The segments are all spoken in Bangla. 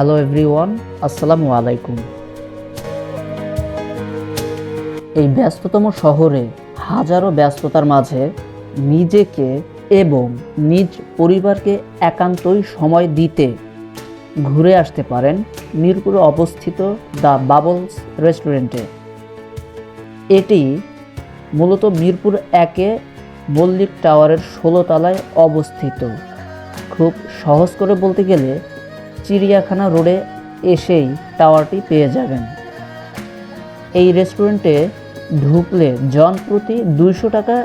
হ্যালো এভরিওয়ান আসসালামু আলাইকুম এই ব্যস্ততম শহরে হাজারো ব্যস্ততার মাঝে নিজেকে এবং নিজ পরিবারকে একান্তই সময় দিতে ঘুরে আসতে পারেন মিরপুরে অবস্থিত দ্য বাবলস রেস্টুরেন্টে। এটি মূলত মিরপুর একে মল্লিক টাওয়ারের ষোলো তলায় অবস্থিত। খুব সহজ করে বলতে গেলে চিড়িয়াখানা রোডে এসেই টাওয়ারটি পেয়ে যাবেন। এই রেস্টুরেন্টে ঢুকলে জন প্রতি দুইশো টাকা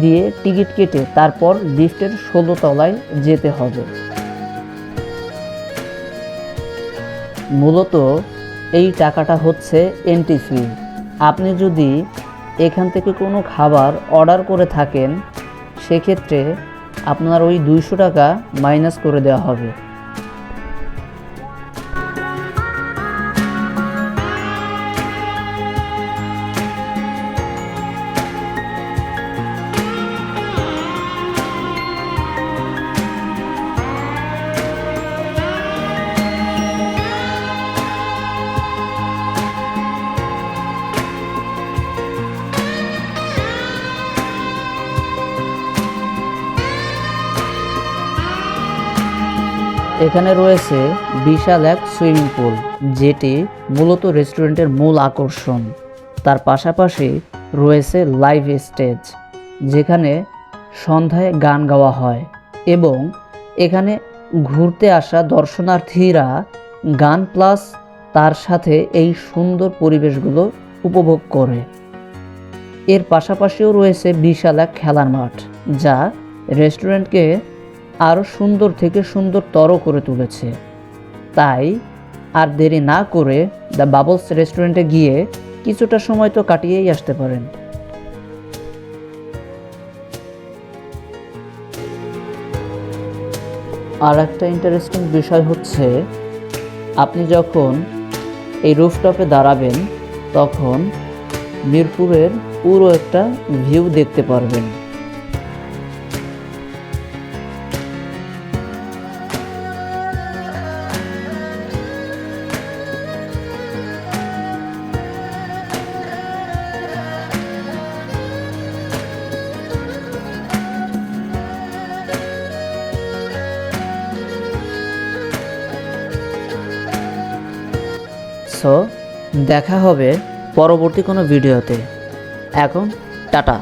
দিয়ে টিকিট কেটে তারপর লিফটের ষোলো তলায় যেতে হবে। মূলত এই টাকাটা হচ্ছে এন্ট্রি ফি আপনি যদি এখান থেকে কোনো খাবার অর্ডার করে থাকেন, সেক্ষেত্রে আপনার ওই দুইশো টাকা মাইনাস করে দেওয়া হবে। এখানে রয়েছে বিশাল এক সুইমিং পুল, যেটি মূলত রেস্টুরেন্টের মূল আকর্ষণ। তার পাশাপাশি রয়েছে লাইভ স্টেজ, যেখানে সন্ধ্যায় গান গাওয়া হয় এবং এখানে ঘুরতে আসা দর্শনার্থীরা গান প্লাস তার সাথে এই সুন্দর পরিবেশগুলো উপভোগ করে। এর পাশাপাশিও রয়েছে বিশাল এক খেলার মাঠ, যা রেস্টুরেন্টকে আরও সুন্দর থেকে সুন্দর সুন্দরতর করে তুলেছে। তাই আর দেরি না করে দ্য বাবলস রেস্টুরেন্টে গিয়ে কিছুটা সময় তো কাটিয়েই আসতে পারেন। আর একটা ইন্টারেস্টিং বিষয় হচ্ছে, আপনি যখন এই রুফটপে দাঁড়াবেন, তখন মিরপুরের পুরো একটা ভিউ দেখতে পারবেন। সো দেখা হবে পরবর্তী কোনো ভিডিওতে। এখন টাটা।